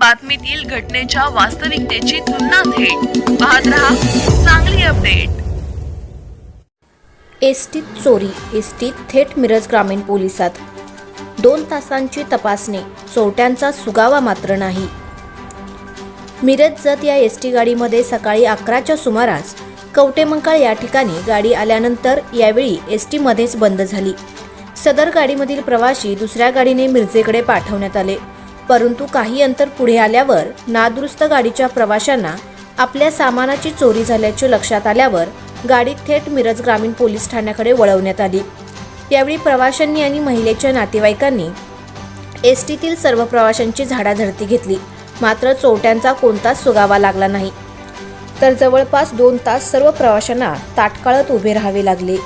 बातमीतील घटनेच्या वास्तविकतेची तुलना थेट. पाहत रहा चांगली अपडेट. एसटीत चोरी एसटीत थेट मिरज ग्रामीण पोलिसात. दोन तासांची तपासणी चोरट्यांचा सुगावा मात्र नाही. मिरज जत या एस टी गाडीमध्ये सकाळी अकराच्या सुमारास कवटेमंकाळ या ठिकाणी गाडी आल्यानंतर यावेळी एस टीमध्येच बंद झाली. सदर गाडीमधील प्रवासी दुसऱ्या गाडीने मिरजेकडे पाठवण्यात आले. परंतु काही अंतर पुढे आल्यावर नादुरुस्त गाडीच्या प्रवाशांना आपल्या सामानाची चोरी झाल्याचे लक्षात आल्यावर गाडी थेट मिरज ग्रामीण पोलीस ठाण्याकडे वळवण्यात आली. यावेळी प्रवाशांनी आणि महिलेच्या नातेवाईकांनी एस टीतील सर्व प्रवाशांची झाडाझडती घेतली. मात्र चोरट्यांचा कोणताच सुगावा लागला नाही. तर जवळपास दोन तास सर्व प्रवाशांना ताटकाळत उभे राहावे लागले.